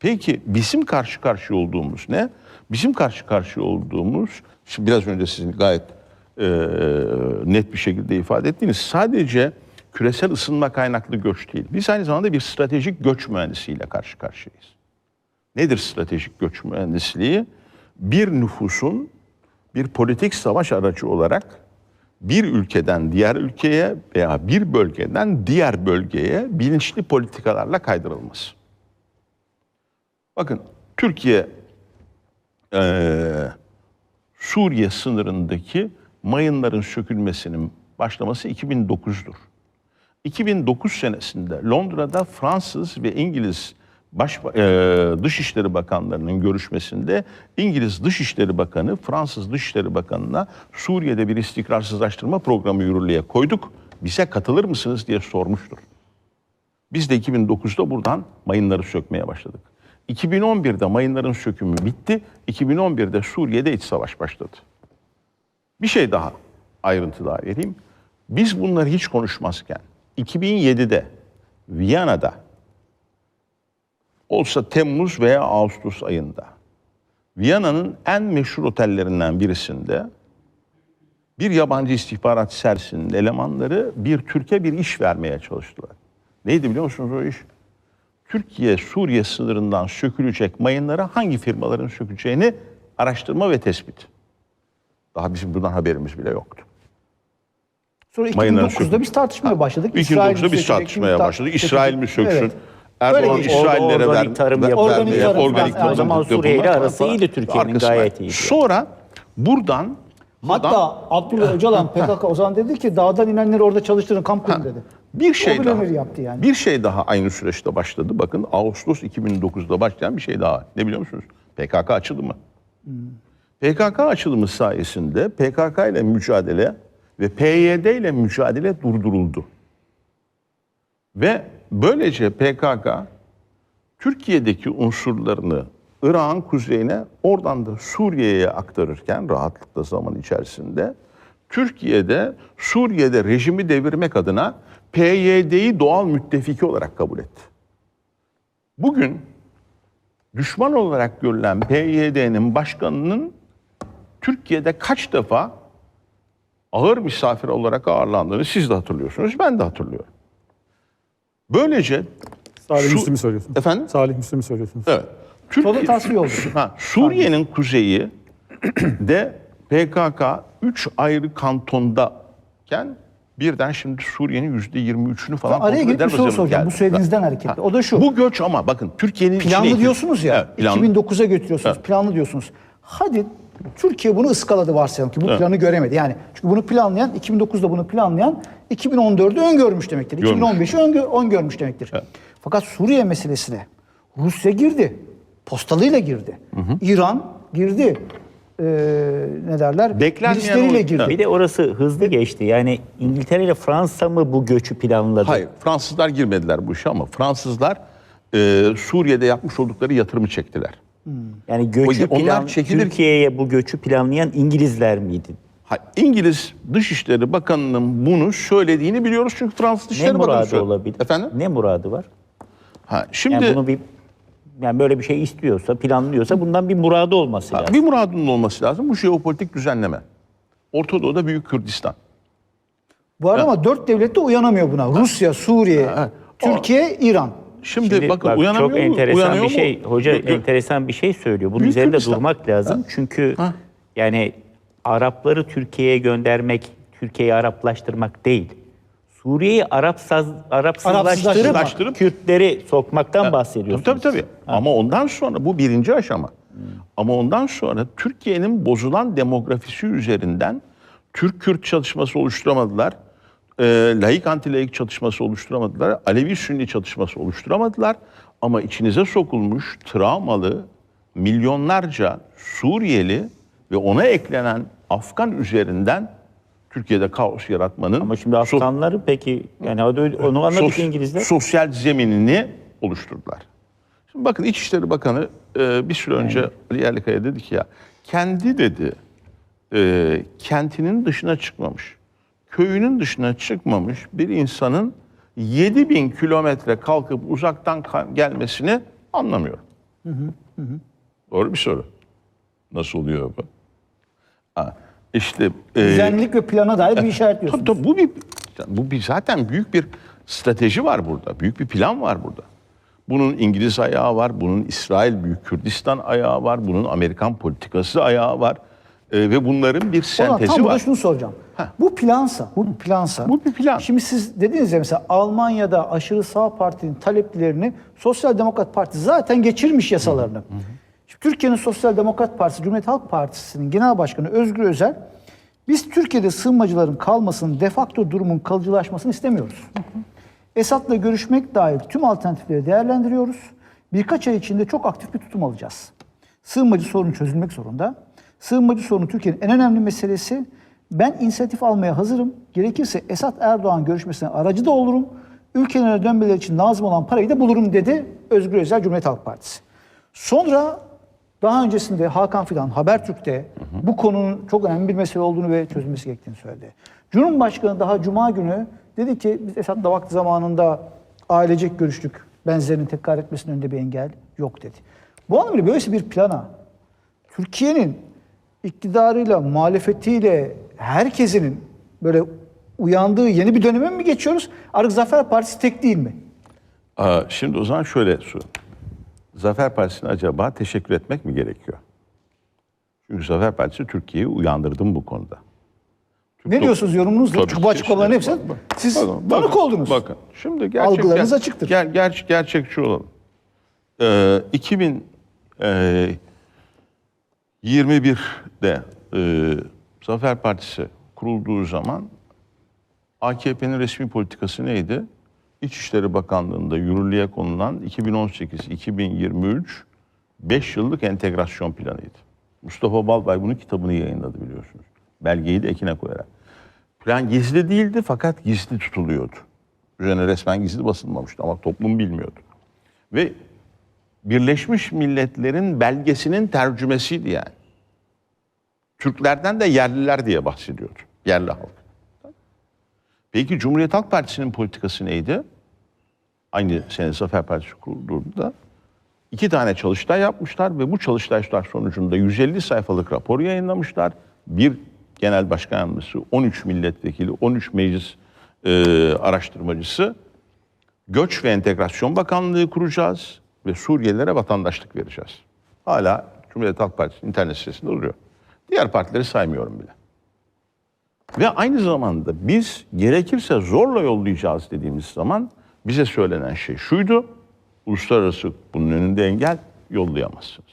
Peki bizim karşı karşıya olduğumuz ne? Bizim karşı karşıya olduğumuz, şimdi biraz önce sizin gayet e, net bir şekilde ifade ettiğiniz sadece küresel ısınma kaynaklı göç değil. Biz aynı zamanda bir stratejik göç mühendisiyle karşı karşıyayız. Nedir stratejik göç mühendisliği? Bir nüfusun bir politik savaş aracı olarak bir ülkeden diğer ülkeye veya bir bölgeden diğer bölgeye bilinçli politikalarla kaydırılması. Bakın Türkiye eee, Suriye sınırındaki mayınların sökülmesinin başlaması 2009'dur. 2009 senesinde Londra'da Fransız ve İngiliz baş, eee, Dışişleri Bakanlarının görüşmesinde İngiliz Dışişleri Bakanı Fransız Dışişleri Bakanı'na Suriye'de bir istikrarsızlaştırma programı yürürlüğe koyduk. Bize katılır mısınız diye sormuştur. Biz de 2009'da buradan mayınları sökmeye başladık. 2011'de mayınların sökümü bitti. 2011'de Suriye'de iç savaş başladı. Bir şey daha ayrıntı daha vereyim. Biz bunları hiç konuşmazken 2007'de Viyana'da olsa Temmuz veya Ağustos ayında Viyana'nın en meşhur otellerinden birisinde bir yabancı istihbarat servisinin elemanları bir Türkiye bir iş vermeye çalıştılar. Neydi biliyor musunuz o iş? Türkiye Suriye sınırından sökülecek mayınlara hangi firmaların söküleceğini araştırma ve tespit. Daha bizim bundan haberimiz bile yoktu. Sonra Mayınların 2009'da sökümü. biz tartışmaya başladık. 2009'da mi biz sökecek, tartışmaya başladık. İsrail mi söksün? Evet. Erdoğan. İsraillere ver, organik tarım ver-. Organik tarım organik falan. O zaman tarım Suriye ile yapıyorlar arası falan. iyiydi Türkiye'nin, Arkasına. gayet iyiydi. Sonra buradan Hatta Abdullah Öcalan PKK o zaman dedi ki dağdan inenleri orada çalıştırın kamp kurun dedi. Bir şey o daha. yaptı yani. Bir şey daha aynı süreçte başladı. Bakın Ağustos 2009'da başlayan bir şey daha. Ne biliyor musunuz? PKK açılımı. PKK açılımı sayesinde PKK ile mücadele ve PYD ile mücadele durduruldu. Ve böylece PKK Türkiye'deki unsurlarını Irak'ın kuzeyine oradan da Suriye'ye aktarırken rahatlıkla zaman içerisinde Türkiye'de Suriye'de rejimi devirmek adına PYD'yi doğal müttefiki olarak kabul etti. Bugün düşman olarak görülen PYD'nin başkanının Türkiye'de kaç defa ağır misafir olarak ağırlandığını siz de hatırlıyorsunuz, ben de hatırlıyorum. Böylece Salih Müslim'i söylüyorsunuz. Efendim? Salih Müslim'i söylüyorsunuz. Evet. Sonra tasfiye oldu. Ha, Suriye'nin kuzeyi de PKK 3 ayrı kantondayken birden şimdi Suriye'nin yüzde 23'ünü falan Araya girip bir soru soracağım. Bu söylediğinizden hareketle. O da şu. Bu göç ama bakın Türkiye'nin planlı diyorsunuz ya. Evet, planlı. 2009'a götürüyorsunuz. Planlı diyorsunuz. Hadi Türkiye bunu ıskaladı varsayalım ki bu planı göremedi. Yani çünkü bunu planlayan 2009'da bunu planlayan 2014'ü öngörmüş demektir. Görmüş. 2015'i öngö öngörmüş demektir. Fakat Suriye meselesine Rusya girdi. Postalıyla girdi. İran girdi. Ee, ne derler? Beklenmeyen girdi. Bir de orası hızlı geçti. Yani İngiltere ile Fransa mı bu göçü planladı? Hayır Fransızlar girmediler bu işe ama Fransızlar e, Suriye'de yapmış oldukları yatırımı çektiler. Yani göçü O- onlar plan, çekilir- Türkiye'ye bu göçü planlayan İngilizler miydi? Ha, İngiliz Dışişleri Bakanı'nın bunu söylediğini biliyoruz çünkü Fransız Ne Dışişleri Bakanı muradı söyledi. olabilir? Efendim? Ne muradı var? Ha, şimdi Yani bunu bir yani böyle bir şey istiyorsa, planlıyorsa bundan bir muradı olması Ha, lazım. Bir muradının olması lazım. Bu jeopolitik düzenleme. Orta Doğu'da Büyük Kürdistan. Bu arada ama dört devlet de uyanamıyor buna. Rusya, Suriye, Türkiye, İran. Şimdi, Şimdi bakın bak, uyanamıyor çok mu? enteresan Uyanıyor bir mu? şey. Hoca Gö- gö- enteresan bir şey söylüyor. Bunun Büyük üzerinde Kürdistan. durmak lazım. Çünkü yani Arapları Türkiye'ye göndermek, Türkiye'yi Araplaştırmak değil. Suriye'yi Arapsaz, Arapsızlaştırıp Arapsızlaştırıp- Kürtleri sokmaktan Tabii bahsediyorsunuz. tabii tabii. Ama ondan sonra bu birinci aşama. Ama ondan sonra Türkiye'nin bozulan demografisi üzerinden Türk-Kürt çalışması oluşturamadılar. E, laik anti-laik çalışması oluşturamadılar. Alevi-Sünni çalışması oluşturamadılar. Ama içinize sokulmuş travmalı milyonlarca Suriyeli ve ona eklenen Afgan üzerinden Türkiye'de kaos yaratmanın Ama şimdi so- Afganları peki yani onu anladık sos- İngilizler. Sosyal zeminini oluşturdular. Şimdi bakın İçişleri Bakanı e, bir süre önce Ali Yerlikaya dedi ki ya kendi dedi e, kentinin dışına çıkmamış, köyünün dışına çıkmamış bir insanın 7000 kilometre kalkıp uzaktan gelmesini anlamıyorum. Doğru bir soru. Nasıl oluyor bu? Ha, işte e, Düzenlilik ve plana dair bir işaret diyorsunuz. Tabii, tabii, bu bir bu bir zaten büyük bir strateji var burada. Büyük bir plan var burada. Bunun İngiliz ayağı var, bunun İsrail Büyük Kürdistan ayağı var, bunun Amerikan politikası ayağı var. Ee, ve bunların bir sentezi tam var. şunu soracağım. Bu plansa, bu plansa. Bu bir plan. Şimdi siz dediniz ya mesela Almanya'da aşırı sağ partinin taleplerini Sosyal Demokrat Parti zaten geçirmiş yasalarını. Şimdi Türkiye'nin Sosyal Demokrat Partisi, Cumhuriyet Halk Partisi'nin genel başkanı Özgür Özel, biz Türkiye'de sığınmacıların kalmasının, defakto durumun kalıcılaşmasını istemiyoruz. Esad'la görüşmek dair tüm alternatifleri değerlendiriyoruz. Birkaç ay içinde çok aktif bir tutum alacağız. Sığınmacı sorunu çözülmek zorunda. Sığınmacı sorunu Türkiye'nin en önemli meselesi. Ben inisiyatif almaya hazırım. Gerekirse Esad Erdoğan görüşmesine aracı da olurum. Ülkelerine dönmeleri için lazım olan parayı da bulurum dedi Özgür Özel Cumhuriyet Halk Partisi. Sonra daha öncesinde Hakan Fidan Habertürk'te bu konunun çok önemli bir mesele olduğunu ve çözülmesi gerektiğini söyledi. Cumhurbaşkanı daha Cuma günü dedi ki biz Esad'la vakti zamanında ailecek görüştük. Benzerinin tekrar etmesinin önünde bir engel yok dedi. Bu anlamda böylesi bir plana Türkiye'nin iktidarıyla, muhalefetiyle herkesinin böyle uyandığı yeni bir döneme mi geçiyoruz? Artık Zafer Partisi tek değil mi? Aa, şimdi o zaman şöyle su. Zafer Partisi'ne acaba teşekkür etmek mi gerekiyor? Çünkü Zafer Partisi Türkiye'yi uyandırdı mı bu konuda? Ne diyorsunuz yorumunuz? Tabii, Çünkü bu açıklamaların hepsi siz Bakın, tanık bakın, oldunuz. Bakın şimdi gerçek, Algılarınız ger- açıktır. Ger, ger, gerçekçi olalım. Ee, 2021'de e, Zafer Partisi kurulduğu zaman AKP'nin resmi politikası neydi? İçişleri Bakanlığı'nda yürürlüğe konulan 2018-2023 5 yıllık entegrasyon planıydı. Mustafa Balbay bunun kitabını yayınladı biliyorsunuz. Belgeyi de ekine koyarak. Plan gizli değildi fakat gizli tutuluyordu. Üzerine resmen gizli basılmamıştı ama toplum bilmiyordu. Ve Birleşmiş Milletler'in belgesinin tercümesiydi yani. Türklerden de yerliler diye bahsediyordu. Yerli halk. Peki Cumhuriyet Halk Partisi'nin politikası neydi? Aynı sene Zafer Partisi kurulduğunda iki tane çalıştay yapmışlar ve bu çalıştaylar sonucunda 150 sayfalık rapor yayınlamışlar. Bir genel başkan yardımcısı, 13 milletvekili, 13 meclis e, araştırmacısı Göç ve Entegrasyon Bakanlığı kuracağız ve Suriyelilere vatandaşlık vereceğiz. Hala Cumhuriyet Halk Partisi internet sitesinde duruyor. Diğer partileri saymıyorum bile. Ve aynı zamanda biz gerekirse zorla yollayacağız dediğimiz zaman bize söylenen şey şuydu. Uluslararası bunun önünde engel yollayamazsınız.